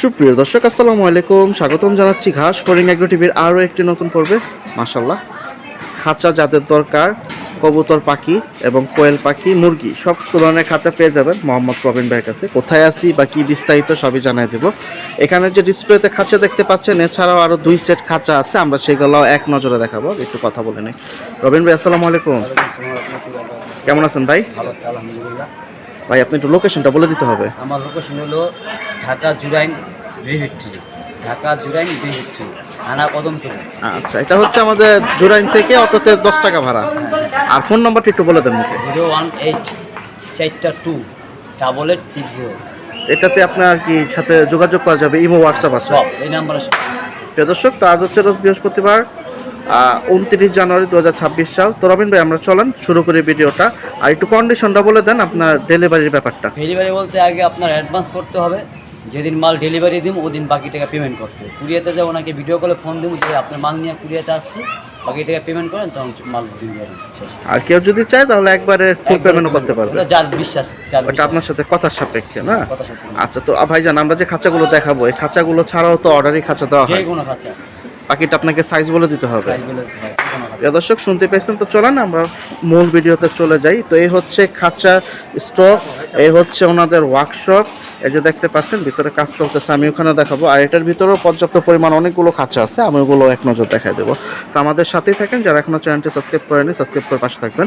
সুপ্রিয় দর্শক আসসালামু আলাইকুম। স্বাগতম জানাচ্ছি ঘাস ফরিং এগ্রো টিভির আরও একটি নতুন পর্বে। মাশাল্লাহ খাঁচা যাদের দরকার কবুতর পাখি এবং কোয়েল পাখি মুরগি সব ধরনের খাঁচা পেয়ে যাবেন মোহাম্মদ প্রবীণ ভাইয়ের কাছে। কোথায় আছি বা কী বিস্তারিত সবই জানাই দেব। এখানে যে ডিসপ্লেতে খাঁচা দেখতে পাচ্ছেন এছাড়াও আরও দুই সেট খাঁচা আছে আমরা সেগুলো এক নজরে দেখাবো একটু কথা বলে নিই। রবীন ভাই আসসালামু আলাইকুম। কেমন আছেন ভাই? ভালো আছে আলহামদুলিল্লাহ। ভাই আপনি একটু লোকেশনটা বলে দিতে হবে। আমার লোকেশন হলো ঢাকা জুরাইন রিভিট্রি ঢাকা জুরাইন রিভিট্রি থানা কদমপুর আচ্ছা এটা হচ্ছে আমাদের জুরাইন থেকে অটোতে দশ টাকা ভাড়া। আর ফোন নাম্বারটা একটু বলে দেন মুখে জিরো ওয়ান এইট চারটা two double eight six zero. এটাতে আপনার কি সাথে যোগাযোগ করা যাবে? ইমো হোয়াটসঅ্যাপ আছে? সব এই নাম্বারে। প্রিয় দর্শক তো আজ হচ্ছে রোজ বৃহস্পতিবার উনত্রিশ জানুয়ারি দু হাজার ছাব্বিশ সাল। তো রবিন ভাই আমরা চলেন শুরু করি ভিডিওটা। আর একটু কন্ডিশনটা বলে দেন আপনার ডেলিভারির ব্যাপারটা। ডেলিভারি বলতে আগে আপনার অ্যাডভান্স করতে হবে। যেদিন মাল ডেলিভারি দিব ওদিন বাকি টাকা পেমেন্ট করতে কুরিয়াতে যে ওনাকে ভিডিও কলে ফোন দিব যে আপনার মাল নিয়ে কুরিয়াতে আসছি বাকি টাকা পেমেন্ট করেন তখন মাল ডেলিভারি আর কেউ যদি চায় তাহলে একবারে ফুল পেমেন্টও করতে পারবে। যার বিশ্বাস ওটা আপনার সাথে কথার সাপেক্ষে না। আচ্ছা তো ভাইজান আমরা যে খাঁচাগুলো দেখাবো এই খাঁচাগুলো ছাড়াও তো অর্ডারই খাঁচা দেওয়া হয়। কোনো খাঁচা। বাকিটা আপনাকে সাইজ বলে দিতে হবে। দর্শক শুনতে পেয়েছেন? তো চলেন আমরা মূল ভিডিওতে চলে যাই। তো এই হচ্ছে খাঁচা স্টক এই হচ্ছে ওনাদের ওয়ার্কশপ এই যে দেখতে পাচ্ছেন ভিতরে কাজ চলতেছে আমি ওখানে দেখাবো। আর এটার ভিতরেও পর্যাপ্ত পরিমাণ অনেকগুলো খাঁচা আছে আমি ওগুলো এক নজর দেখাই দেবো। তো আমাদের সাথেই থাকেন যারা এখনও চ্যানেলটি সাবস্ক্রাইব করেনি সাবস্ক্রাইব করে পাশে থাকবেন।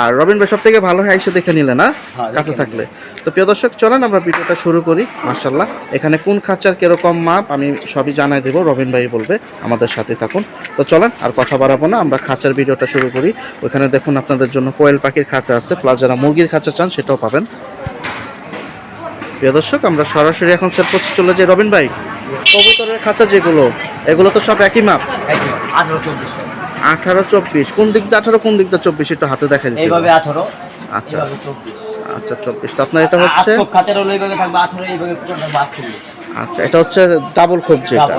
আর রবিন ভাই সব থেকে ভালো হয় এসে দেখে নিলে না? হ্যাঁ, কাছে থাকলে। তো প্রিয় দর্শক চলেন আমরা ভিডিওটা শুরু করি মার্শাল্লাহ এখানে কোন খাঁচার কীরকম মাপ আমি সবই জানাই দেবো রবিন ভাই বলবে আমাদের সাথে থাকুন। তো চলেন আর কথা বাড়াবো না আমরা খাঁচার ভিডিওটা শুরু করি। ওখানে দেখুন আপনাদের জন্য কোয়েল পাখির খাঁচা আছে প্লাস যারা মুরগির খাঁচা চান সেটাও পাবেন। প্রিয় দর্শক আমরা সরাসরি এখন সেট করতে চলে যাই রবিন ভাই। কবুতরের খাঁচা যেগুলো এগুলো তো সব একই মাপ? আঠারো চব্বিশ। কোন দিক দিয়ে আঠারো কোন দিক দিয়ে চব্বিশ একটু হাতে দেখা দিতে এইভাবে আঠারো আচ্ছা। আচ্ছা চব্বিশ। তো আপনার এটা হচ্ছে? আচ্ছা এটা হচ্ছে ডাবল খোপ যেটা।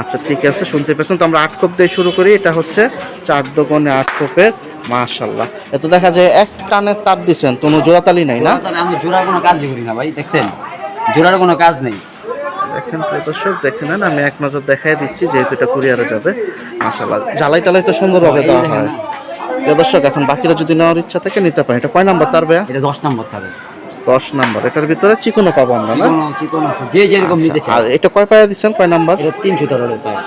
আচ্ছা ঠিক আছে শুনতে পেয়েছেন। তো আমরা আট কোপ দিয়ে শুরু করি। এটা হচ্ছে চার দোকানে আট কোপের মাশাল্লাহ এত দেখা যায় এক কানের তার দিছেন কোনো জোড়াতালি নাই না? আমি জোড়ার কোনো কাজই করি না ভাই দেখছেন? জোড়ার কোনো কাজ নেই। দেখেন প্রিয় দর্শক দেখে নেন আমি এক নজর দেখাই দিচ্ছি যেহেতু এটা কুরিয়ারে যাবে। মাশাল্লাহ জ্বালাই টালাই তো সুন্দরভাবে দেওয়া হয়। না, দর্শক এখন বাকিরা যদি নেওয়ার ইচ্ছা থাকে নিতে পারেন এটা কয় নাম্বার তার বেয়া এটা দশ নম্বর থাকবে দশ নাম্বার। এটার ভিতরে চিকনও পাবো আমরা না? চিকন চিকন আছে যে যেরকম নিতে আচ্ছা, আর এটা কয় পায়া দিচ্ছেন? কয় নাম্বার? এটা তিনশো টাকা পায়।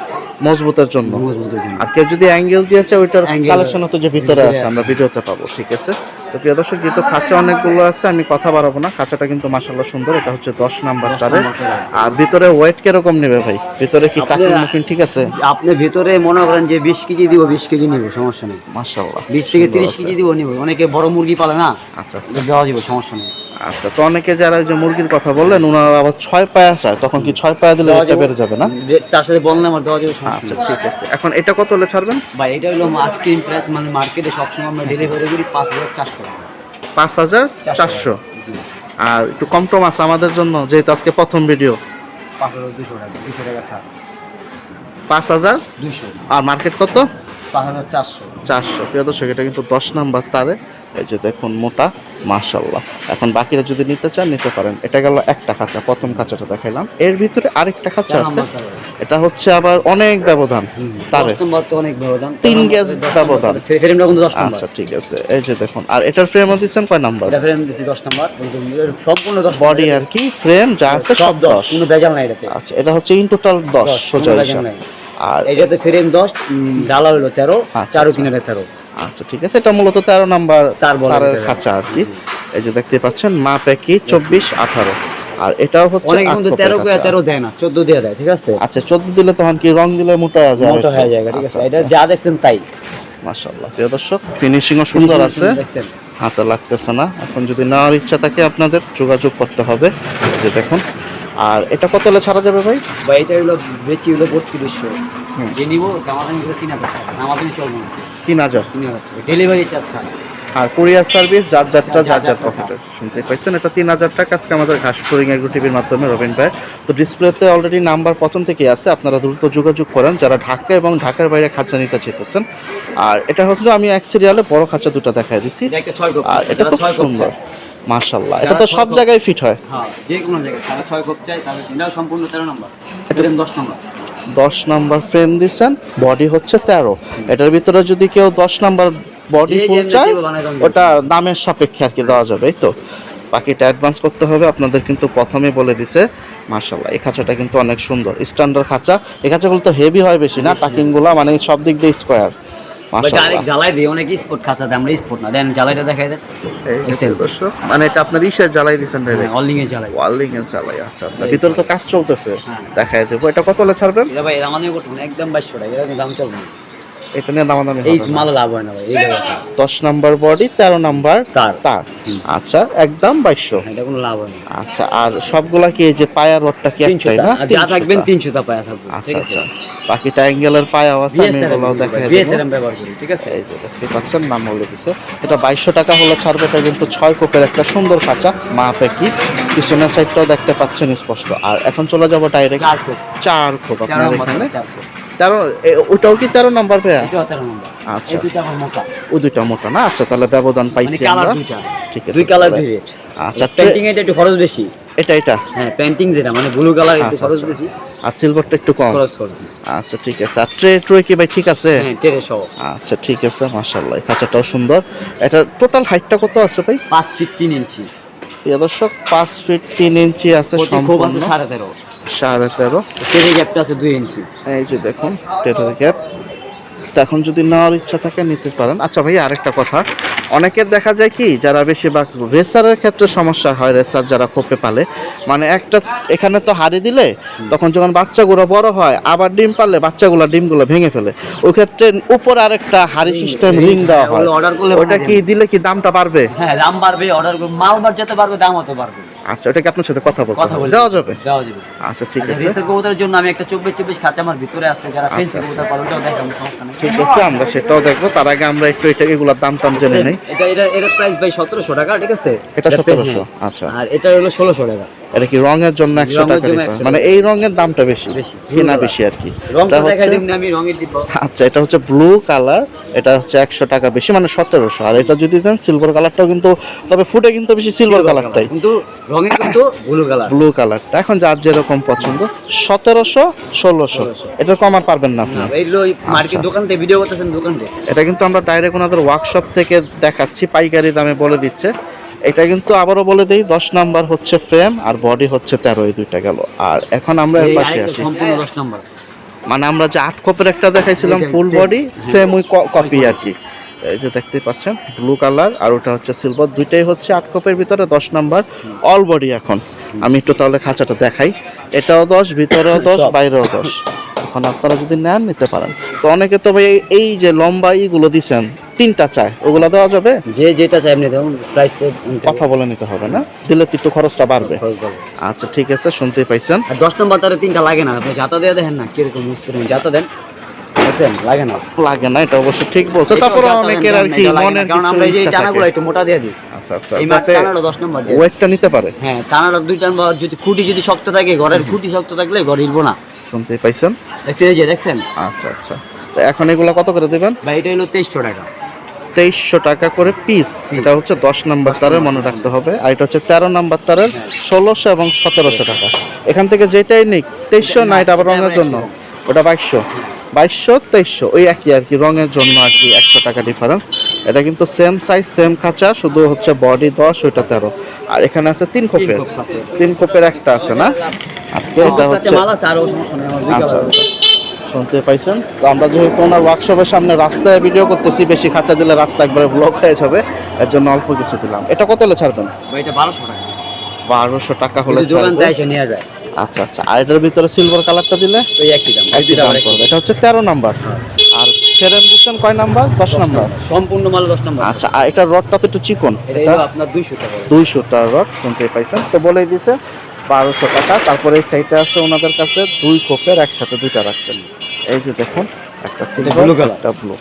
মজবুতের জন্য। মজবুতের জন্য। আর কেউ যদি অ্যাঙ্গেল দিয়েছে ওইটার কালেকশন তো যে ভিতরে আছে। আমরা ভিডিওতে পাবো ঠিক আছে? তো প্রিয় দর্শক যেহেতু খাঁচা অনেকগুলো আছে আমি কথা বাড়াবো না। খাঁচাটা কিন্তু মাসাল্লাহ সুন্দর এটা হচ্ছে দশ নাম্বার তারে। আর ভিতরে ওয়েট কীরকম নেবে ভাই? ভিতরে কি কাকির মুখিন ঠিক আছে? আপনি ভিতরে মনে করেন যে বিশ কেজি দিব বিশ কেজি নিব সমস্যা নেই। মাসাল্লাহ বিশ থেকে তিরিশ কেজি দিব নিব। অনেকে বড় মুরগি পালে না আচ্ছা আচ্ছা। দেওয়া দিব সমস্যা নেই। আচ্ছা তো অনেকে যারা যে মুরগির কথা বললেন ওনারা আবার ছয় পায়া চায় তখন কি ছয় পায়া দিলে এটা যাবে। বেড়ে যাবে না? চার সাথে বললে আমার দেওয়া যাবে আচ্ছা ঠিক আছে। এখন এটা কত হলে ছাড়বেন? ভাই এটা হলো আইসক্রিম প্রাইস মানে মার্কেটে সবসময় আমরা ডেলিভারি করি পাঁচ হাজার চারশো পাঁচ হাজার চারশো। আর একটু কম টম আছে আমাদের জন্য যেহেতু আজকে প্রথম ভিডিও পাঁচ হাজার দুশো টাকা দুশো টাকা স্যার পাঁচ হাজার? দুশো আর মার্কেট কত? পাঁচ হাজার চারশো। চারশো। প্রিয় দর্শক এটা কিন্তু দশ নাম্বার তারে। এই যে দেখুন মোটা মাশাল্লাহ এখন বাকিরা যদি নিতে চান নিতে পারেন। এটা গেল একটা খাঁচা প্রথম খাঁচাটা দেখাইলাম। এর ভিতরে আরেকটা খাঁচা আছে। এটা হচ্ছে আবার অনেক ব্যবধান। তারে অনেক ব্যবধান। তিন গ্যাস ব্যবধান। ফ্রেমটা কিন্তু দশ নম্বর। আচ্ছা ঠিক আছে। এই যে দেখুন। আর এটার ফ্রেমও দিচ্ছেন কয় নাম্বার? এটা ফ্রেম দিছি দশ নম্বর। কিন্তু এর সম্পূর্ণ দশ বডি আর কি ফ্রেম যা আছে সব দশ। কোনো বেজাল নাই এটাতে। আচ্ছা এটা হচ্ছে ইন টোটাল দশ দশ, সোজা কোনো বেজাল হিসাব আর এটাতে ফ্রেম দশ উম, ডালা হলো তেরো আচ্ছা, চারু আচ্ছা। কিনারে তেরো। আচ্ছা ঠিক আছে। এটা মূলত তেরো নাম্বার তার তারের খাঁচা আর কি। এই যে দেখতে পাচ্ছেন মাপ একই চব্বিশ আঠারো। আর এটাও হচ্ছে অনেক কিন্তু কোপের তেরো খাঁচা। তেরো দেয় না চোদ্দ দিয়ে দেয় ঠিক আছে? আচ্ছা চোদ্দ দিলে তখন কি রং দিলে মোটা হয়ে যায় মোটা হয়ে যায় ঠিক আছে। আচ্ছা, এটা যা দেখছেন তাই। মাশাআল্লাহ প্রিয় দর্শক ফিনিশিংও সুন্দর আছে। হাতে লাগতেছে না। এখন যদি নেওয়ার ইচ্ছা থাকে আপনাদের যোগাযোগ করতে হবে। যে দেখুন আর এটা কত হলে ছাড়া যাবে ভাই? বা এটা হলো বেচি হলো বত্রিশশো। যে নিবো তিন হাজার চলবো তিন হাজার? তিন হাজার ডেলিভারি চার্জ ছাড়া। আর কুরিয়ার সার্ভিস যার যারটা যার যার পকেটে শুনতে পাইছেন এটা তিন হাজার টাকা। আজকে আমাদের ঘাস ফরিং এগ্রো টিভির মাধ্যমে রবিন ভাই। তো ডিসপ্লেতে অলরেডি নাম্বার প্রথম থেকেই আছে। আপনারা দ্রুত যোগাযোগ করেন। যারা ঢাকা এবং ঢাকার বাইরে খাঁচা নিতে চেতেছেন আর এটা হচ্ছে আমি এক সিরিয়ালে বড় খাঁচা দুটো দেখাই দিছি। আর এটা খুব সুন্দর। চায়। মাশাল্লাহ এটা তো সব জায়গায় ফিট হয়। হ্যাঁ যে কোনো জায়গায়। ছয় কোপ চাই তাহলে এটাও সম্পূর্ণ তেরো নম্বর। এটা দশ নম্বর। দশ নাম্বার ফ্রেম দিচ্ছেন বডি হচ্ছে তেরো। এটার ভিতরে যদি কেউ দশ নাম্বার বডি ফুল চায়। ওটা দামের সাপেক্ষে আর কি দেওয়া যাবে এই তো। বাকিটা অ্যাডভান্স করতে হবে আপনাদের কিন্তু প্রথমে বলে দিছে মার্শাল্লাহ এই খাঁচাটা কিন্তু অনেক সুন্দর স্ট্যান্ডার্ড খাঁচা। এই খাঁচাগুলো তো হেভি হয় বেশি না টাকিংগুলো মানে সব দিক দিয়ে স্কোয়ার ডাইরেক্ট জ্বালাই দিই অনেক স্পোর্ট খাঁচা দেয় আমরা স্পোর্ট না। দেন জ্বালাইটা দেখাই। দর্শক মানে এটা আপনার ইসের জ্বালাই দিয়েছেন ডাইরেক্ট অলিং এ জ্বালাই। ওয়ার্লিং জ্বালাই আচ্ছা আচ্ছা। ভিতরে তো কাজ চলতেছে। হ্যাঁ। দেখাই দেবো। এটা কত হলে ছাড়বেন? এটা ভাই আমাদের করতে একদম বাইশশো টাকা এরকম দাম চলবে না। এটা নিয়ে দামাদামি এই মাল লাভ হয় না ভাই এই দশ নাম্বার বডি তেরো নাম্বার তার তার আচ্ছা একদম বাইশশো। হ্যাঁ, এটা কোনো লাভ হয় না। আচ্ছা আর সবগুলা কি এই যে পায়ার রডটা কি একটাই না? যা থাকবেন তিনশো তা পায়া থাকবে আচ্ছা আচ্ছা। বাকিটা অ্যাঙ্গেলের পায়াও আছে আমি দেখাই ব্যবহার করি ঠিক আছে? এই যে দেখতে পাচ্ছেন নাম বলে দিছে। এটা বাইশশো টাকা হলো ছাড়বে এটা কিন্তু ছয় কোপের একটা সুন্দর খাঁচা মা পেকি পিছনের সাইডটাও দেখতে পাচ্ছেন স্পষ্ট। আর এখন চলে যাব ডাইরেক্ট চার কোপ। আপনার এখানে। তেরো ওটাও কি তেরো নাম্বার নম্বর। আচ্ছা। এই দুইটা মোটা। না? আচ্ছা তাহলে ব্যবধান মানে পাইছি আমরা। ঠিক আছে দুই কালার আচ্ছা পেন্টিং এটা একটু খরচ বেশি। এটা এটা? হ্যাঁ পেন্টিং যেটা মানে ব্লু কালার একটু আচ্ছা, খরচ আচ্ছা। বেশি। আর সিলভারটা একটু কম? খরচ আচ্ছা ঠিক আছে। আর ট্রে ট্রে কি ভাই ঠিক আছে? হ্যাঁ টেরে সহ। আচ্ছা ঠিক আছে মাশাআল্লাহ। খাঁচাটাও সুন্দর। এটা টোটাল হাইটটা কত আছে ভাই? পাঁচ ফিট তিন ইঞ্চি প্রিয় দর্শক পাঁচ ফিট তিন ইঞ্চি আছে সম্পূর্ণ। সাড়ে তেরো। সাড়ে তেরো। টেরে গ্যাপটা আছে দুই ইঞ্চি এই যে দেখুন টেটার গ্যাপ এখন যদি নেওয়ার ইচ্ছা থাকে নিতে পারেন। আচ্ছা ভাই আরেকটা কথা। অনেকের দেখা যায় কি যারা বেশিরভাগ রেসারের ক্ষেত্রে সমস্যা হয় রেসার যারা খোপে পালে। মানে একটা এখানে তো হাড়ি দিলে তখন যখন বাচ্চাগুলো বড় হয় আবার ডিম পারলে বাচ্চাগুলো ডিমগুলো ভেঙে ফেলে। ওই ক্ষেত্রে উপরে আরেকটা হাড়ি সিস্টেম রিং দেওয়া হয়। order করলে ওটা কি দিলে কি দামটা বাড়বে? হ্যাঁ দাম বাড়বে অর্ডার মাল বার যেতে পারবে দাম হতে পারবে আচ্ছা এটা কি আপনার সাথে কথা বলতে কথা? বলে দেওয়া যাবে। দেওয়া যাবে। আচ্ছা ঠিক আছে। রেসের কবুতরের জন্য আমি একটা চব্বিশ চব্বিশ খাঁচা আমার ভিতরে আছে যারা ফেন্সি কবুতর পালন ওটাও দেখাবো সমস্যা নেই। ঠিক আছে আমরা সেটাও দেখব। তার আগে আমরা একটু এটা এগুলোর দাম টাম জেনে নেই। এটা এটা এর প্রাইস ভাই সতেরোশো টাকা ঠিক আছে? এটা হ্যাঁ। সতেরোশো আচ্ছা। আর এটা হলো ষোলোশো টাকা। এটা কি রঙের জন্য একশো টাকা জন্য difference? 100 মানে এই রঙের দামটা বেশি বেশি। কিনা বেশি আর কি? আচ্ছা এটা হচ্ছে ব্লু কালার এটা হচ্ছে একশো টাকা বেশি মানে সতেরোশো। আর এটা যদি দেন সিলভার কালারটাও কিন্তু তবে ফুটে কিন্তু বেশি সিলভার কালারটাই কিন্তু রঙের কিন্তু ব্লু কালার ব্লু কালারটা এখন যার যেরকম পছন্দ সতেরোশো ষোলোশো। 1600 এটা কমার পারবেন না আপনি। মার্কেট আচ্ছা। দোকান থেকে ভিডিও করতেছেন দোকান থেকে। এটা কিন্তু আমরা ডাইরেক্ট ওনাদের ওয়ার্কশপ থেকে দেখাচ্ছি পাইকারি দামে বলে দিচ্ছে। এটা কিন্তু আবারও বলে দেই দশ নাম্বার হচ্ছে ফ্রেম আর বডি হচ্ছে তেরো এই দুইটা গেল। আর এখন আমরা এর পাশে আসি সম্পূর্ণ দশ নম্বর। মানে আমরা যে আট কপের একটা দেখাইছিলাম ফুল বডি। সেম ওই কপি আর কি এই যে দেখতে পাচ্ছেন ব্লু কালার আর ওটা হচ্ছে সিলভার দুইটাই হচ্ছে আট কপের ভিতরে দশ নাম্বার অল বডি এখন। আমি একটু তাহলে খাঁচাটা দেখাই। এটাও দশ ভিতরেও দশ। বাইরেও দশ। এখন আপনারা যদি নেন নিতে পারেন। তো অনেকে তো ভাই এই- যে লম্বা ইগুলো দিছেন তিনটা চায় ওগুলো দেওয়া যাবে? যে যেটা চাই আপনি প্রাইস কথা বলে নিতে হবে না দিলে তো একটু খরচটা বাড়বে। আচ্ছা ঠিক আছে শুনতেই পাইছেন। আর দশ নম্বর তারে তিনটা লাগে না আপনি যাতা দিয়ে দেখেন না কীরকম ইউজ যাতা দেন। লাগে না। লাগে না এটা অবশ্য ঠিক বলছে তারপরে অনেকের আর কি মনের কারণ আমরা এই যে টানাগুলো একটু মোটা দিয়ে দিই। আচ্ছা আচ্ছা দিয়ে। দিই। ওয়েটটা নিতে পারে। হ্যাঁ টানাটা দুই টান বা যদি খুঁটি যদি শক্ত থাকে ঘরের খুঁটি শক্ত থাকলে ঘর হিলবো না। শুনতেই পাইছেন? যে দেখছেন? আচ্ছা আচ্ছা। তো এখন এগুলো কত করে দেবেন? ভাই এটা হলো তেইশশো টাকা। তেইশশো টাকা করে পিস এটা হচ্ছে দশ নাম্বার তারের মনে রাখতে হবে। আর এটা হচ্ছে তেরো নাম্বার তারের ষোলোশো এবং সতেরোশো টাকা। এখান থেকে যেটাই নিক তেইশশো না এটা আবার রঙের জন্য। ওটা বাইশশো। বাইশশো তেইশশো ওই একই আর কি রঙের জন্য আর কি একশো টাকা ডিফারেন্স এটা কিন্তু সেম সাইজ সেম খাঁচা শুধু হচ্ছে বডি দশ ওইটা তেরো। আর এখানে আছে তিন খোপের। তিন খোপের একটা আছে না? আজকে এটা হচ্ছে আচ্ছা। শুনতে পাইছেন? তো আমরা যেহেতু ওনার ওয়ার্কশপের সামনে রাস্তায় ভিডিও করতেছি বেশি খাঁচা দিলে রাস্তা একবারে ব্লক হয়ে যাবে এর জন্য অল্প কিছু দিলাম। এটা কত হলে ছাড়বেন? এটা বারোশো টাকা। বারোশো টাকা হলে দোকান নিয়ে যায়। আচ্ছা আচ্ছা। আর এটার ভিতরে সিলভার কালারটা দিলে? ওই একই দাম একই দাম পড়বে এটা হচ্ছে তেরো নাম্বার। আর ফেরেন দিচ্ছেন কয় নাম্বার? দশ নাম্বার? সম্পূর্ণ মাল দশ নম্বর। আচ্ছা আর এটার রডটা তো একটু চিকন। এটা আপনার দুইশো টাকা। দুইশো টার রড শুনতে পাইছেন? তো বলেই দিছে বারোশো টাকা। তারপরে এই সাইডে আছে ওনাদের কাছে দুই কোপের একসাথে দুইটা রাখছেন। এই যে দেখুন একটা সিলভার একটা ব্লু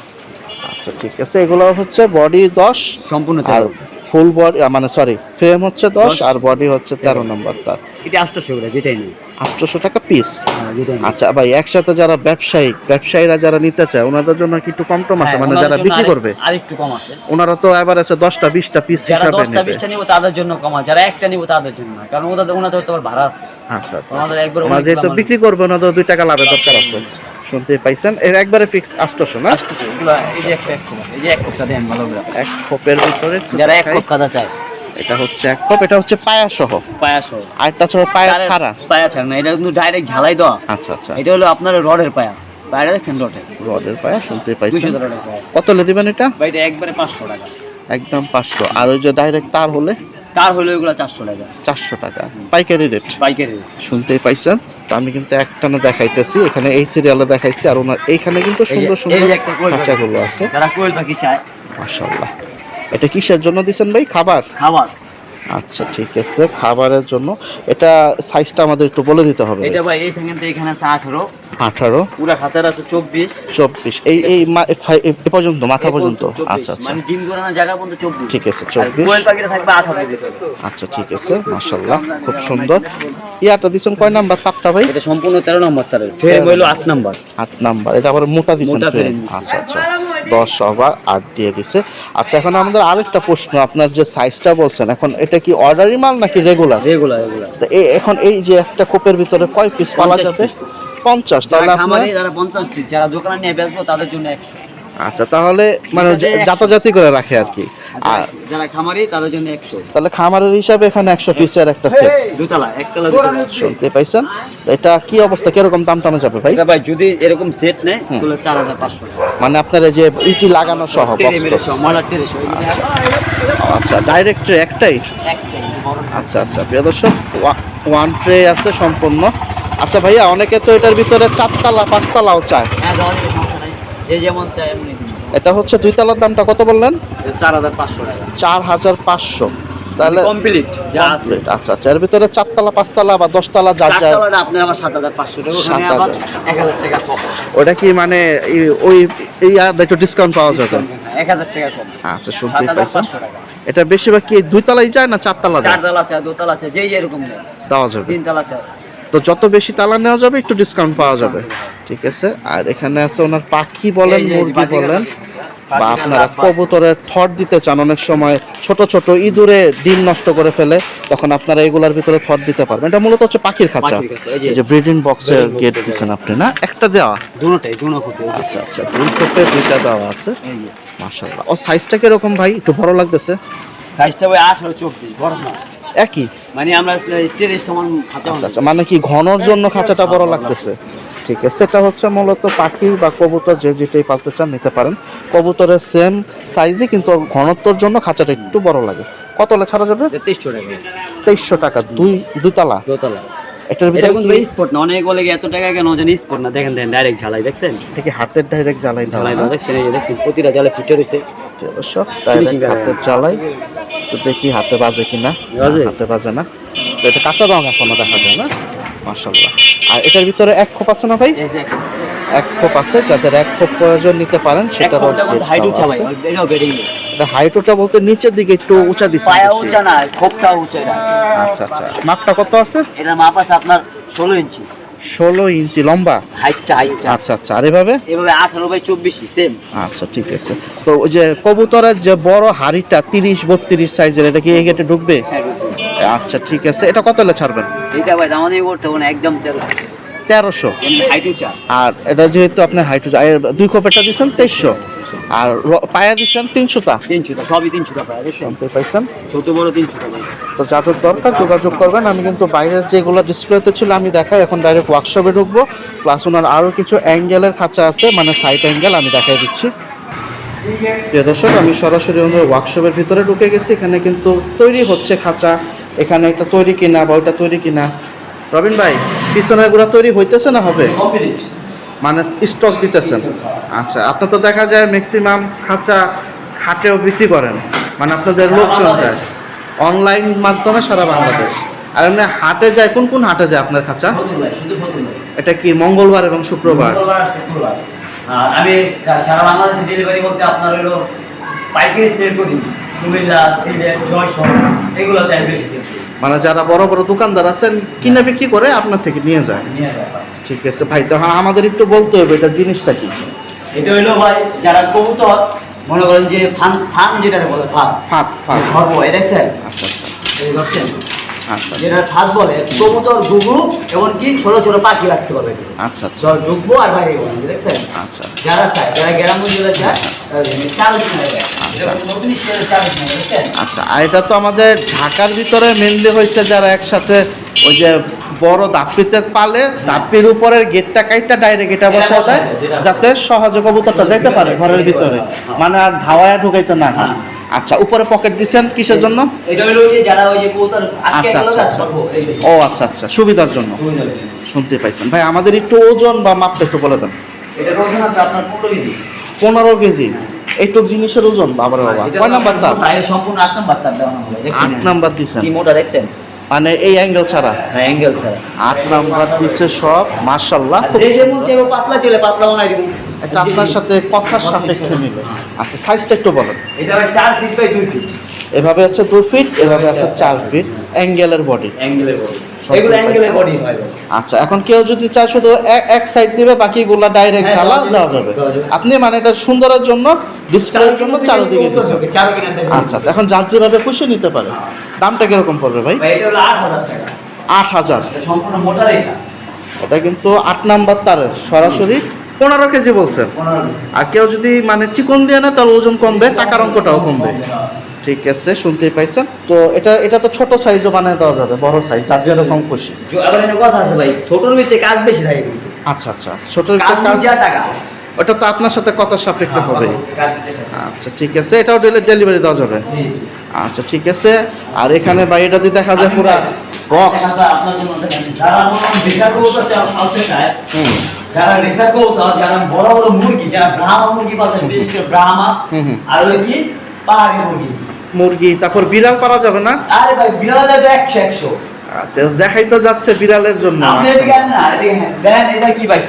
আচ্ছা ঠিক আছে। এগুলো হচ্ছে বডি দশ সম্পূর্ণ আর ফুল বডি মানে সরি ফ্রেম হচ্ছে দশ। আর বডি হচ্ছে তেরো নম্বর তার। এটা আটশোশো করে যেটাই নেই। আটশোশো টাকা পিস হ্যাঁ, আচ্ছা ভাই একসাথে যারা ব্যবসায়িক ব্যবসায়ীরা যারা নিতে চায় ওনাদের জন্য কি একটু কম টম আছে? হ্যাঁ, মানে যারা বিক্রি করবে? আরেকটু কম আছে। ওনারা তো এবার আছে দশটা বিশটা পিস হিসাবে দশটা নেবে। বিশটা নিবো তাদের জন্য কম আছে। যারা একটা নিব তাদের জন্য। কারণ ওদের ওনাদের তো ভাড়া আছে। আচ্ছা আচ্ছা। ওনাদের একবার ওনারা যেহেতু বিক্রি করবে ওনাদের দুই টাকা লাভের দরকার আছে। শুনতে পাইছেন। এর একবারে ফিক্স আটশোশো না? এই যে একটা এক কোপ এই যে এক কোপটা দেন ভালো করে। এক খোপের ভিতরে যারা এক। কোপ কাদা চায়। এটা হচ্ছে এক খোপ এটা হচ্ছে পায়া সহ পায়া সহ আরেকটা হচ্ছে পায়া ছাড়া। পায়া ছাড়া না এটা কিন্তু ডাইরেক্ট ঝালাই দেওয়া। আচ্ছা আচ্ছা। এটা হলো আপনার রডের পায়া। পায়াটা দেখছেন রডের? রডের পায়া শুনতে পাইছেন। পায়া। কত লে দিবেন এটা? এটা একবারে পাঁচশো টাকা। একদম পাঁচশো। আর ওই যে ডাইরেক্ট তার হলে? তার হলো এগুলো চারশো টাকা। চারশো টাকা। পাইকারি রেট বাইকের শুনতেই পাইছেন? তো আমি কিন্তু একটানে দেখাইতেছি এখানে এই সিরিয়ালে দেখাইছি আর ওনার এইখানে কিন্তু সুন্দর সুন্দর খাঁচাগুলো আছে। মাশাল্লাহ এটা কিসের জন্য দিচ্ছেন ভাই? খাবার? খাবার। আচ্ছা ঠিক আছে। খাবারের জন্য। এটা সাইজটা আমাদের একটু বলে দিতে হবে এটা ভাই এইখান থেকে এখানে আছে আঠারো। আঠারো। পুরা খাঁচার আছে চব্বিশ। চব্বিশ। এই এই এ পর্যন্ত মাথা পর্যন্ত? আচ্ছা আচ্ছা। মানে ডিম করানোর জায়গা পর্যন্ত চব্বিশ। ঠিক আছে চব্বিশ। কোয়েল পাখিটা থাকবে আঠারো আচ্ছা ঠিক আছে মাশাল্লাহ খুব সুন্দর। ইয়াটা দিছেন কয় নাম্বার তারটা ভাই? এটা সম্পূর্ণ তেরো নম্বর তার ফ্রেম হইল আট নম্বর। আট নাম্বার। এটা আবার মোটা দিছেন। আচ্ছা আচ্ছা। দশ আবার আট দিয়ে দিছে। আচ্ছা এখন আমাদের আরেকটা প্রশ্ন। আপনার যে সাইজটা বলছেন এখন এটা কি অর্ডারি মাল নাকি রেগুলার এগুলো তো এখন এই যে একটা কোপের ভিতরে কয় পিস পালা 50 যাবে। পঞ্চাশ তাহলে আপনার যারা পঞ্চাশ যারা দোকানে নিয়ে বেচবো তাদের জন্য একশো আচ্ছা তাহলে মানে। জাতাজাতি করে রাখে আর কি। আর যারা খামারি তাদের জন্য একশো। তাহলে খামারের হিসাবে এখানে একশো পিসের একটা সেট দুতলা একতলা শুনতে পাইছেন? এটা কি অবস্থা? কীরকম দাম টামে যাবে ভাই? ভাই যদি এরকম সেট নেয় তাহলে চার হাজার পাঁচশো মানে আপনার যে ইটি লাগানো সহ আচ্ছা। ডাইরেক্ট একটাই? একটাই, আচ্ছা আচ্ছা প্রিয় দর্শক ওয়ান ট্রে আছে সম্পূর্ণ। আচ্ছা ভাইয়া অনেকে তো এটার ভিতরে চারতলা পাঁচতলাও চায়। হ্যাঁ। যে এটা হচ্ছে দুই তলার দামটা কত বললেন? চার হাজার পাঁচশো টাকা। চার হাজার পাঁচশো। তাহলে কমপ্লিট যা আছে। আচ্ছা আচ্ছা। এর ভিতরে চারতলা পাঁচতলা বা দশতলা আপনার আবার সাত হাজার পাঁচশো টাকা। ওখানে সাত আবার হাজার। এক হাজার টাকা কম। ওটা কি মানে ওই এই আর একটু ডিসকাউন্ট পাওয়া যাবে? এক হাজার টাকা কম। আচ্ছা হাজার পাইছেন। এটা বেশিরভাগ কি দুই তলাই যায় না চারতলা যায় চারতলা চায় দোতলা চায় যেই যেরকম দেওয়া যাবে। তিনতলা তো যত বেশি তালা নেওয়া যাবে একটু ডিসকাউন্ট পাওয়া যাবে। ঠিক আছে? আর এখানে আছে ওনার পাখি বলেন মুরগি বলেন বা আপনারা কবুতরের থট দিতে চান অনেক সময় ছোট ছোট ইঁদুরে ডিম নষ্ট করে ফেলে তখন আপনারা এগুলার ভিতরে থট দিতে পারবেন। এটা মূলত হচ্ছে পাখির খাঁচা। এই যে- ব্রিডিং বক্সের গেট দিচ্ছেন আপনি না? একটা দেওয়া। দুটোটাই দুটো আচ্ছা আচ্ছা কোপে দুইটা দেওয়া আছে। মাশাল্লাহ ও সাইজটা কীরকম ভাই? একটু বড় লাগতেছে। সাইজটা ওই আঠারো চব্বিশ বড় না। একই? মানে আমরা টেরের সমান খাঁচা আচ্ছা আচ্ছা মানে কি ঘনর জন্য খাঁচাটা বড় লাগতেছে? ঠিক আছে সেটা হচ্ছে মূলত পাখি বা কবুতর যে যেটাই পালতে চান নিতে পারেন। কবুতরের সেম সাইজে কিন্তু ঘনত্বর জন্য খাঁচাটা একটু বড় লাগে। কত ছাড়া যাবে? তেইশশো টাকা। তেইশশো টাকা দুই দুতলা? দোতলা। এটার ভিতরে কিন্তু স্পট না অনেক বলে এত টাকা কেন জানি স্পট না? দেখেন দেখেন ডাইরেক্ট ঝালাই দেখছেন? এটা কি হাতের ডাইরেক্ট ঝালাই জ্বালাই দেওয়া দেখছেন এই যে দেখছেন প্রতিটা ফুটে রয়েছে অবশ্য ডাইরেক্ট হাতের জ্বালাই। তো দেখি হাতে বাজে কিনা? হাতে বাজে না। তো এটা কাঁচা রং এখনও দেখা যায় না। আর এটার ভিতরে এক খোপ আছে না ভাই? এক খোপ। আছে যাদের এক খোপ প্রয়োজন নিতে পারেন সেটা এটাও বেডিং হাইটটা বলতে নিচের দিকে একটু উঁচা দিচ্ছে পায়া উঁচা না খোপটা উঁচা এটা আচ্ছা আচ্ছা। মাপটা কত আছে? এটার মাপ আছে আপনার ষোলো ইঞ্চি। ষোলো ইঞ্চি লম্বা? হাইটটা হাইটটা। আচ্ছা আচ্ছা। আর এভাবে? এভাবে আঠারো বাই চব্বিশই সেম আচ্ছা ঠিক আছে। তো ওই যে কবুতরের যে বড় হাড়িটা তিরিশ বত্রিশ সাইজের এটা কি এই গেটে ঢুকবে? আচ্ছা ঠিক আছে। এটা কত হলে ছাড়বেন? এইটা ভাই দামাদামি করতে হবে একদম তেরোশো। তেরোশো। আর এটা যেহেতু আপনি হাইট দুই খোপেরটা দিচ্ছেন তেইশশো। আর পায়া দিচ্ছেন তিনশোটা তিনশোটা সবই তিনশোটা পায় শুনতে পাইছেন? ছোট বড় তিনশোটা তো যাদের দরকার যোগাযোগ করবেন আমি কিন্তু বাইরের যেগুলো ডিসপ্লেতে ছিল আমি দেখাই এখন ডাইরেক্ট ওয়ার্কশপে ঢুকবো। প্লাস ওনার আরও কিছু অ্যাঙ্গেলের খাঁচা আছে মানে সাইড অ্যাঙ্গেল আমি দেখাই দিচ্ছি। প্রিয় দর্শক আমি সরাসরি ওনার ওয়ার্কশপের ভিতরে ঢুকে গেছি। এখানে কিন্তু তৈরি হচ্ছে খাঁচা। এখানে একটা তৈরি কিনা বা ওইটা তৈরি কিনা। রবিন ভাই পিছনেরগুলা তৈরি হইতেছে না হবে? মানে স্টক দিতেছেন। আচ্ছা আপনার তো দেখা যায় ম্যাক্সিমাম খাঁচা হাটেও বিক্রি করেন। মানে আপনাদের লোকজন যায়। অনলাইন মাধ্যমে সারা বাংলাদেশ। আর এমনি হাটে যায় কোন কোন হাটে যায় আপনার খাঁচা? এটা কি মঙ্গলবার এবং শুক্রবার? আমি সারা বাংলাদেশে ডেলিভারি বলতে আপনার হলো পাইকারি সেল করি। কুমিল্লা সিলেট এগুলো বেশি সেল মানে যারা বড় বড় দোকানদার আছেন কিনে বিক্রি করে আপনার থেকে নিয়ে যায়। ঠিক আছে ভাই তো হ্যাঁ আমাদের একটু বলতে হবে এটা জিনিসটা কি? এটা হইল ভাই যারা কবুতর মনে করেন যে ফান ফান যেটা বলে ফাঁক ফাঁক ধরবো এই দেখছেন? আচ্ছা আচ্ছা। যেটা ফাঁদ বলে কবুতর ঘুঘু এমনকি ছোট ছোট পাখি রাখতে পারবে। আচ্ছা আচ্ছা। জল ঢুকবো আর বাইরে দেখছেন আচ্ছা যারা চায় যারা গ্রাম অঞ্চলে চায় আচ্ছা আর এটা তো আমাদের ঢাকার ভিতরে মেনলি হয়েছে যারা একসাথে ওই যে বড় দাপ্পিতে পালে দাপ্পির উপরের গেটটা কাইটটা ডাইরেক্ট এটা বসা যায় যাতে সহজে কবুতরটা যাইতে পারে ঘরের ভিতরে। মানে আর ধাওয়ায় ঢুকাইতে না হয়। আচ্ছা উপরে পকেট দিছেন কিসের জন্য? এটা হলো যে যারা ওই যে আচ্ছা আচ্ছা আচ্ছা। ও আচ্ছা আচ্ছা সুবিধার জন্য। শুনতে পাইছেন। ভাই আমাদের একটু ওজন বা মাপটা একটু বলে দেন। এটা ওজন আছে আপনার পনেরো কেজি। পনেরো কেজি। এইটুক জিনিসের ওজন বাবার বাবা। কয় নাম্বার তার? সম্পূর্ণ আট নাম্বার তার দেওয়া হলো আট নাম্বার দিছেন। কি মোটা দেখছেন? মানে এই অ্যাঙ্গেল ছাড়া। হ্যাঁ অ্যাঙ্গেল ছাড়া। আট নাম্বার দিচ্ছে সব মার্শাল্লাহ পাতলা চলে পাতলা বানাই দিব। এটা আপনার সাথে কথার সাপেক্ষে মিলে। আচ্ছা সাইজটা একটু বলেন। এটা চার ফিট বাই দুই ফিট এভাবে আছে দু ফিট এভাবে আছে চার ফিট অ্যাঙ্গেলের বডি অ্যাঙ্গেলের বডি এগুলো। বডি হয়। আচ্ছা এখন কেউ যদি চায় শুধু এক- সাইড দিবে বাকিগুলো ডাইরেক্ট চালা দেওয়া যাবে। আপনি মানে এটা সুন্দরের জন্য ডিসপ্লের জন্য চারোদিকে দিচ্ছেন আচ্ছা এখন যার যেভাবে খুশি নিতে পারে। দামটা কীরকম পড়বে ভাই? আট হাজার এটা কিন্তু আট নাম্বার তারের সরাসরি পনেরো কেজি বলছেন। আর কেউ যদি মানে চিকন দিয়ে নেয় তাহলে ওজন কমবে টাকার অঙ্কটাও কমবে। ঠিক আছে শুনতেই পাইছেন? তো এটা এটা তো ছোট সাইজও বানিয়ে দেওয়া যাবে বড় সাইজ আর যেরকম খুশি। আবার একটা কথা আছে ভাই ছোটর ভিতরে কাজ বেশি থাকে আচ্ছা আচ্ছা ছোট কাজ যা টাকা। ওটা তো আপনার সাথে কথা সাপেক্ষে হবে। কাজ বেশি আচ্ছা ঠিক আছে এটাও ডেলিভারি দেওয়া যাবে। আচ্ছা ঠিক আছে আর এখানে বাইরেটা দিয়ে দেখা যায় পুরা বক্স আপনার জন্য দেখেন, যারা হয় রেখা কবুতর চা- পালতে চায়, হুম। যারা বড় বড় মুরগি যারা ব্রাহ্মা মুরগি পালতে বিশেষ করে ব্রাহ্মা হুম, হুম। আর হলো কি? মুরগি। মুরগি তারপর বিড়াল পারা যাবে না? আরে ভাই বিড়াল যাবে একশো একশো। আচ্ছা দেখাই তো যাচ্ছে বিড়ালের জন্য। আপনি এদিকে না এদিকে হ্যাঁ, দেখেন এটা কি ভাই?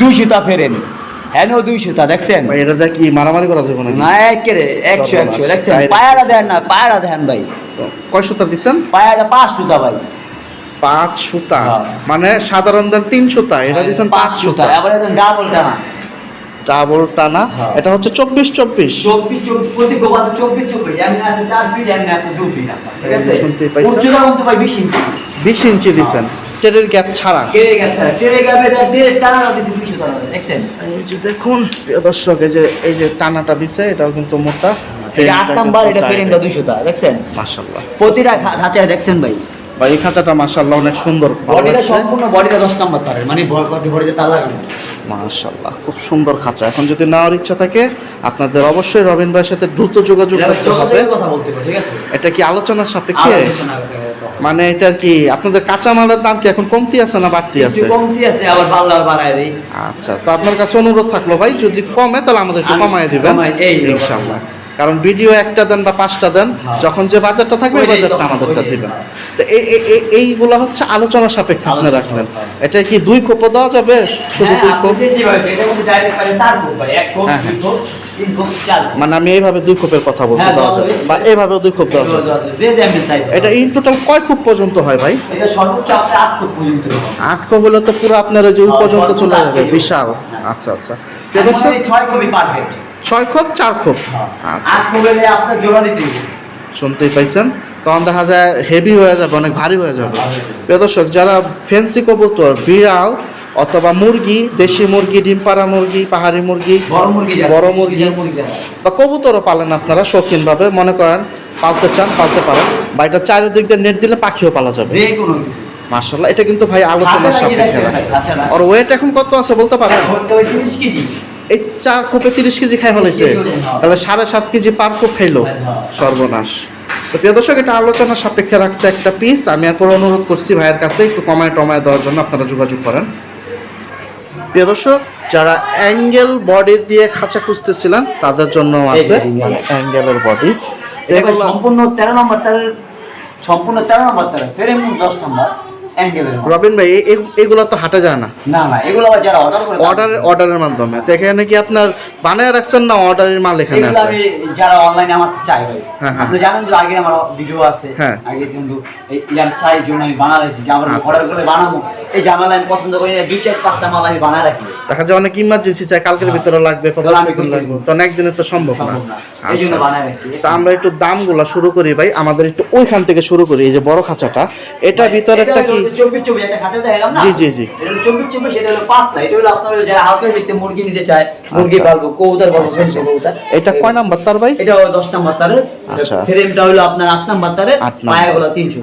দুই সুতা ফেরেন। হ্যাঁ দুই সুতা দেখছেন? ভাই এটা কি মারামারি করা যাবে না একেরে একশো একশো দেখছেন. পায়ারা দেন না পায়ারা দেন ভাই। কয় সুতা দিচ্ছেন? পায়ারা পাঁচ সুতা ভাই। পাঁচ সুতা। হ্যাঁ। মানে সাধারণ দেন তিন সুতা এটা দিচ্ছেন পাঁচ সুতা। আবার একদম ডাবল টানা। ডাবল টানা হ্যাঁ। এটা হচ্ছে চব্বিশ চব্বিশ। চব্বিশ চব্বিশ প্রতি গোপাতে চব্বিশ চব্বিশ এমনি আছে চার ফিট এমনি আছে দু ফিট ঠিক আছে? শুনতেই পাইছেন। উচ্চতা কিন্তু ভাই বিশ ইঞ্চি বিশ ইঞ্চি দিচ্ছেন টেরের গ্যাপ ছাড়া। টানা দুশো টাকা দেখছেন? এই যে দেখুন প্রিয় দর্শক এই যে এই যে টানাটা দিছে এটাও কিন্তু মোটা। এটা আট নাম্বার এটা ফেরেনটা দুশো টাকা দেখছেন? মাশাল্লাহ প্রতিটা খাঁচায় দেখছেন ভাই? বা এই খাঁচাটা মাশাল্লাহ অনেক সুন্দর বডিটা সম্পূর্ণ বডিটা দশ নাম্বার তারের মানে বডিতে তার লাগে না। মাশাল্লাহ খুব সুন্দর খাঁচা। এখন যদি নেওয়ার ইচ্ছা থাকে আপনাদের অবশ্যই রবিন ভাইয়ের সাথে দ্রুত যোগাযোগ করতে হবে। এটা কি আলোচনার সাপেক্ষে। মানে এটার কি আপনাদের কাঁচামালের দাম কি এখন কমতি আছে না বাড়তি আছে? কমতি আছে আবার বাল্লার বাড়ায় দেই। আচ্ছা তো আপনার কাছে অনুরোধ থাকল ভাই যদি কমে তাহলে আমাদের একটু কমায় দিবেন। ইনশাআল্লাহ। কারণ ভিডিও একটা দেন বা পাঁচটা দেন হ্যাঁ। যখন যে বাজারটা থাকবে ওই বাজারটা আমাদেরটা দিবেন। তো এই এই- এই- হচ্ছে আলোচনা সাপেক্ষে আপনি রাখলেন এটা কি দুই কোপও দেওয়া যাবে? শুধু হ্যাঁ, দুই কোপ কোপ কোপ, হ্যাঁ, কোপ, কোপ, কোপ। মানে আমি এইভাবে দুই কোপের কথা বলছি দেওয়া যাবে। বা এইভাবে দুই কোপ দেওয়া যাবে। এটা ইন টোটাল কয় কোপ পর্যন্ত হয় ভাই? আট কোপ কোপ হলে তো পুরো আপনার ওই যে পর্যন্ত চলে যাবে বিশাল। আচ্ছা আচ্ছা। ছয় কোপই perfect। ছয় খোপ চার খোপ। হ্যাঁ। আচ্ছা। শুনতেই পাইছেন? তখন দেখা যায় হেভি হয়ে যাবে অনেক ভারী হয়ে যাবে। প্রিয় দর্শক যারা ফেন্সি কবুতর বিড়াল অথবা মুরগি দেশি মুরগি ডিম পাড়া মুরগি পাহাড়ি মুরগি বড় মুরগি বা কবুতরও পালেন আপনারা শৌখিনভাবে মনে করেন পালতে চান পালতে পারেন। বা এটা চারিদিক দিয়ে নেট দিলে পাখিও পালা যাবে। মার্শাল্লাহ এটা কিন্তু ভাই আলোচনার সাপেক্ষে হয়। ওর ওয়েট এখন কত আছে বলতে পারেন? ঘণ্টা ওই 30 কেজি। এই চার কোপে তিরিশ কেজি খাই ফেলেছে। তাহলে সাড়ে সাত কেজি পার কোপ খাইলো। সর্বনাশ তো প্রিয় দর্শক এটা আলোচনার সাপেক্ষে রাখছে একটা পিস আমি এরপর অনুরোধ করছি ভাইয়ের কাছে একটু কমায় টমায় দেওয়ার জন্য আপনারা যোগাযোগ করেন প্রিয় দর্শক যারা অ্যাঙ্গেল বডি দিয়ে খাঁচা খুঁজতেছিলেন তাদের জন্য আছে অ্যাঙ্গেলের বডি সম্পূর্ণ তেরো নম্বর তারের সম্পূর্ণ তেরো নম্বর তারের ফের দশ নম্বর অ্যাঙ্গেলের রবিন ভাই এগুলো তো হাটে যায় না। না না এগুলো যারা অর্ডার করে অর্ডার অর্ডারের মাধ্যমে। তো এখানে কি আপনার বানায় রাখছেন না অর্ডারের মাল এখানে আছে? আমি যারা অনলাইনে আমার চাই ভাই। হ্যাঁ, হ্যাঁ। আপনি জানেন যে আগে আমার ভিডিও আছে হ্যাঁ। আগে কিন্তু ইয়ার চাই জন্য আমি বানা রাখি যে আমার আচ্ছা, অর্ডার আচ্ছা। করে বানাবো এই জামালা আমি পছন্দ করি না দুই চার পাঁচটা মাল আমি বানা রাখি। দেখা যায় অনেক ইমার্জেন্সি চাই কালকের ভিতরে লাগবে তাহলে আমি পরশুদিন কই লাগবে করব? তো একদিনে তো সম্ভব না। আচ্ছা। তা আমরা একটু দামগুলো শুরু করি ভাই আমাদের একটু ওইখান থেকে শুরু করি এই যে বড় খাঁচাটা। এটা ভিতরে একটা কি? চব্বিশ চব্বিশ একটা খাঁচা দেখালাম না? জি, জি, জি। চব্বিশ চব্বিশ এটা হলো পাতলা। এটা হলো আপনার যারা হালকা দেখতে মুরগি নিতে চায় মুরগি। পালবো কৌতার পালবো কৌতার এটা কয় নাম্বার তার ভাই? এটা দশ নাম্বার তারের। ফ্রেমটা হলো আপনার আট নাম্বার তারের পায়া গুলো তিনশো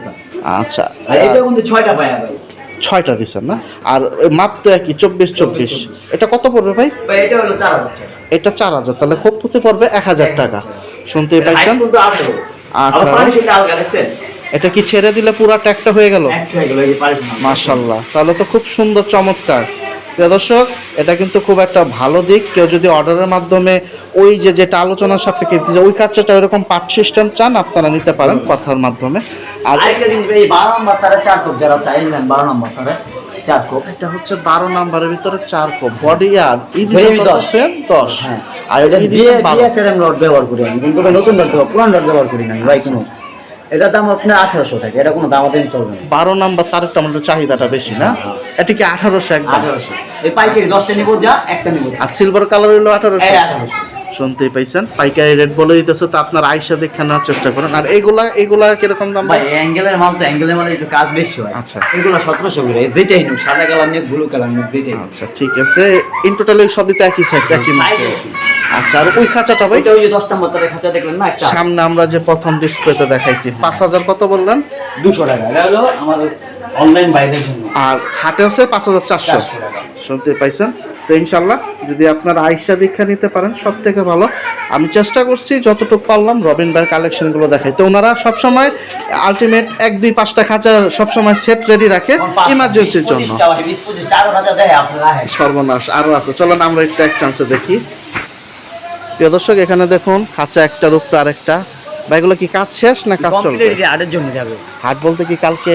আচ্ছা। এটা কিন্তু ছয়টা পায়া ভাই। ছয়টা দিচ্ছেন না? আর মাপ তো একই চব্বিশ চব্বিশ। এটা কত পড়বে ভাই? এটা হলো চার হাজার এটা চার হাজার তাহলে খুব পড়বে এক হাজার টাকা। শুনতেই পাইছেন? এটা কি ছেড়ে দিলে পুরা ট্যাগটা হয়ে গেল? হয়ে যে মাশাল্লাহ তাহলে তো খুব সুন্দর চমৎকার। প্রিয় দর্শক এটা কিন্তু খুব একটা ভালো দিক। কেউ যদি অর্ডারের মাধ্যমে ওই যে যেটা আলোচনার সাপেক্ষে চায়, ওই কাজটা এরকম পার্ট সিস্টেম চান আপনারা নিতে পারেন কথার মাধ্যমে। আর এই বারো নাম্বার তারা চার কোপ যারা চাইলেন বারো নাম্বার তারা চার কোপ। এটা হচ্ছে বারো নাম্বারের ভিতরে চার কোপ। বডি আর দশ। দশ। হ্যাঁ। আর এটা ব্যবহার করি আমি কিন্তু নতুন রড ব্যবহার পুরান রড ব্যবহার করি না আমি ভাই কোনো এটা দাম আপনার আঠারোশো টাকা এটা কোনো দাম আপনার চলবে না। বারো নাম্বার তার একটা আমাদের চাহিদাটা বেশি না? এটা কি আঠারোশো একদম? আঠারোশো। এই পাইকারি দশটা নিবো যা একটা নিবো। আর সিলভার কালার হলো আঠারোশো। আঠারোশো। শুনতেই পাইছেন। পাইকারি রেট বলে দিতেছে তো আপনার আইসা দেখে নেওয়ার চেষ্টা করেন। আর এগুলা এগুলা কীরকম দাম? ভাই অ্যাঙ্গেলের মাল তো অ্যাঙ্গেলের মাল একটু কাজ বেশি হয়। আচ্ছা। এগুলো সতেরোশো করে যেটাই নিক সাদা কালার নিক ব্লু কালার নিক যেটাই আচ্ছা ঠিক আছে। ইন টোটাল এই সবই তো একই সাইজ একই একই। আচ্ছা আর ওই খাঁচাটা ভাই? ওই যে দশ নম্বর তারে খাঁচা দেখলেন না একটা? সামনে আমরা যে প্রথম ডিসপ্লেতে দেখাইছি পাঁচ হাজার কত বললেন? দুশো টাকা। এটা হলো আমার অনলাইন বাইরের জন্য। আর হাটে হচ্ছে পাঁচ হাজার চারশো। শুনতে পাইছেন? তো ইনশাল্লাহ যদি আপনার আইসা দীক্ষা নিতে পারেন সব থেকে ভালো। আমি চেষ্টা করছি যতটুকু পারলাম রবিন ভাইয়ের কালেকশনগুলো দেখাই। তো ওনারা সবসময় আলটিমেট এক দুই পাঁচটা খাঁচা সবসময় সেট রেডি রাখে ইমার্জেন্সির জন্য। সর্বনাশ আরও আছে। চলেন আমরা একটু এক চান্সে দেখি। প্রিয় দর্শক এখানে দেখুন খাঁচা একটার উপরে আরেকটা। এগুলো কি কাজ শেষ না কাজ চলবে? Complete জন্য যাবে। হাট বলতে কি কালকে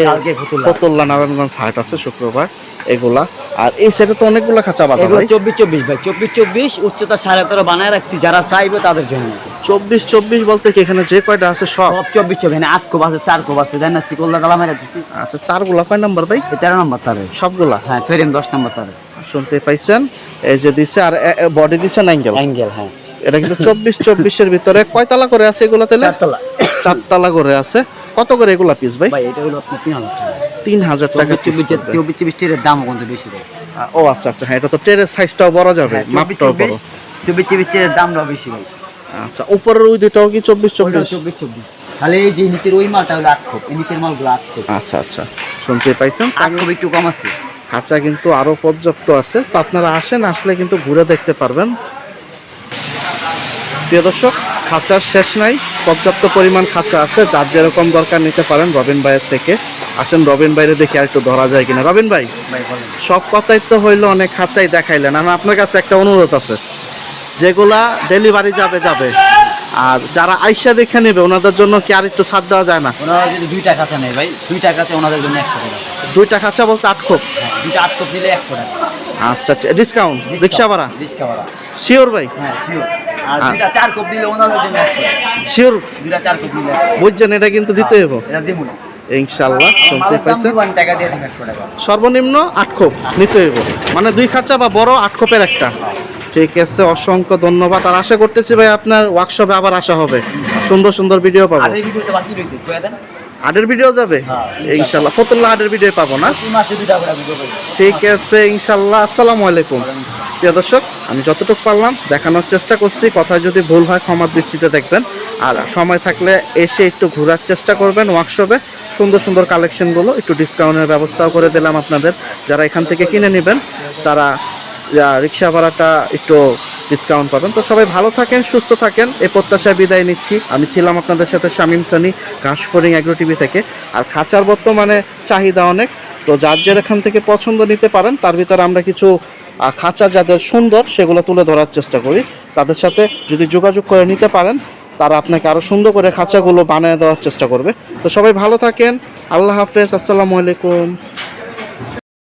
ফতুল্লা। নারায়ণগঞ্জ হাট আছে শুক্রবার এগুলা। আর এই সাইডে তো অনেকগুলো খাঁচা বাঁধা এগুলো ভাই। চব্বিশ চব্বিশ ভাই চব্বিশ চব্বিশ উচ্চতা সাড়ে তেরো বানায় রাখছি যারা চাইবে তাদের জন্য। চব্বিশ চব্বিশ বলতে কি এখানে যে কয়টা আছে সব? সব চব্বিশ চব্বিশ আট কোপ আছে চার কোপ আছে দেন না সিকল্লা তালা মেরে দিচ্ছি আচ্ছা তারগুলা কয় নাম্বার ভাই? তেরো নম্বর তারে। সবগুলা? হ্যাঁ ফেরেন দশ নম্বর তারে। শুনতে পাইছেন? এই যে দিছে আর বডি দিছে নাইঙ্গেল। অ্যাঙ্গেল হ্যাঁ। এটা কিন্তু চব্বিশ চব্বিশের ভিতরে। কয়তলা করে আছে এগুলা তাহলে? চারতলা। করে আছে। কত করে এগুলা পিস ভাই? ভাই এটা হলো আপনার তিন হাজার টাকা। তিন হাজার টাকা চব্বিশ চব্বিশ চব্বিশ চব্বিশ টিরের দাম কিন্তু বেশি দেয় ও আচ্ছা আচ্ছা হ্যাঁ এটা তো সাইজটাও বড় যাবে হ্যাঁ, মাপটাও বড়। চব্বিশ চব্বিশ দামটাও বেশি ভাই। আচ্ছা উপরের ওই দুটাও কি চব্বিশ চব্বিশ? চব্বিশ চব্বিশ। তাহলে এই যে নিচের ওই মালটা হলো আট খোপ এই নিচের মালগুলো আট খোপ। আচ্ছা আচ্ছা শুনতে পাইছেন? আট খোপ একটু কম আছে। খাঁচা কিন্তু আরও পর্যাপ্ত আছে। তো আপনারা আসেন আসলে কিন্তু ঘুরে দেখতে পারবেন। প্রিয় দর্শক খাঁচার শেষ নাই পর্যাপ্ত পরিমাণ খাঁচা আছে যার যেরকম দরকার নিতে পারেন রবিন ভাইয়ের থেকে। আসেন রবিন ভাইরে দেখে আর একটু ধরা যায় কিনা। রবিন ভাই সব কথাই তো হইল অনেক খাঁচাই দেখাইলেন। আমার আপনার কাছে একটা অনুরোধ আছে। যেগুলা ডেলিভারি যাবে যাবে। আর যারা আইসা দেখে নেবে ওনাদের জন্য কি আর একটু ছাড় দেওয়া যায় না? ওনারা যদি দুইটা কাঁচা নেয় ভাই। দুইটা কাঁচা ওনাদের জন্য একশো টাকা। দুইটা খাঁচা বলতে আট খোপ? হ্যাঁ দুইটা আট খোপ নিলে একশো টাকা। আচ্ছা ডিসকাউন্ট রিক্সা ভাড়া? রিক্সা ভাড়া। শিওর ভাই? হ্যাঁ শিওর আর আর- দুইটা চার কোপ নিলে ওনাদের জন্য শিওর দুইটা চার কোপ নিলে বুঝছেন এটা কিন্তু দিতে হইব। এটা দিব না ইনশাল্লাহ শুনতে পাইছেন সর্বনিম্ন আট খোপ নিতে হইব। মানে দুই খাঁচা বা বড় আট খোপের একটা। ঠিক আছে অসংখ্য ধন্যবাদ। আর আশা করতেছি ভাই আপনার ওয়ার্কশপে আবার আসা হবে। সুন্দর সুন্দর ভিডিও পাবো। হাটের ভিডিও যাবে? হ্যাঁ, ইনশাল্লাহ। ফতুল্লাহ হাটের ভিডিও পাবো না? ঠিক আছে ইনশাল্লাহ। আসসালামু আলাইকুম। প্রিয় দর্শক আমি যতটুকু পারলাম দেখানোর চেষ্টা করছি। কথায় যদি ভুল হয় ক্ষমার দৃষ্টিতে দেখবেন। আর সময় থাকলে এসে একটু ঘোরার চেষ্টা করবেন ওয়ার্কশপে সুন্দর সুন্দর কালেকশনগুলো একটু ডিসকাউন্টের ব্যবস্থাও করে দিলাম আপনাদের। যারা এখান থেকে কিনে নেবেন তারা রিক্সা ভাড়াটা একটু ডিসকাউন্ট পাবেন। তো সবাই ভালো থাকেন, সুস্থ থাকেন। এই প্রত্যাশায় বিদায় নিচ্ছি। আমি ছিলাম আপনাদের সাথে শামীম সানি, ঘাসফড়িং অ্যাগ্রো টিভি থেকে। আর খাঁচার বর্তমানে চাহিদা অনেক। তো যার যার এখান থেকে পছন্দ নিতে পারেন, তার ভিতরে আমরা কিছু খাঁচা যাদের সুন্দর, সেগুলো তুলে ধরার চেষ্টা করি। তাদের সাথে যদি যোগাযোগ করে নিতে পারেন, তারা আপনাকে আরও সুন্দর করে খাঁচাগুলো বানিয়ে দেওয়ার চেষ্টা করবে। তো সবাই ভালো থাকেন। আল্লাহ হাফেজ। আসসালামু আলাইকুম।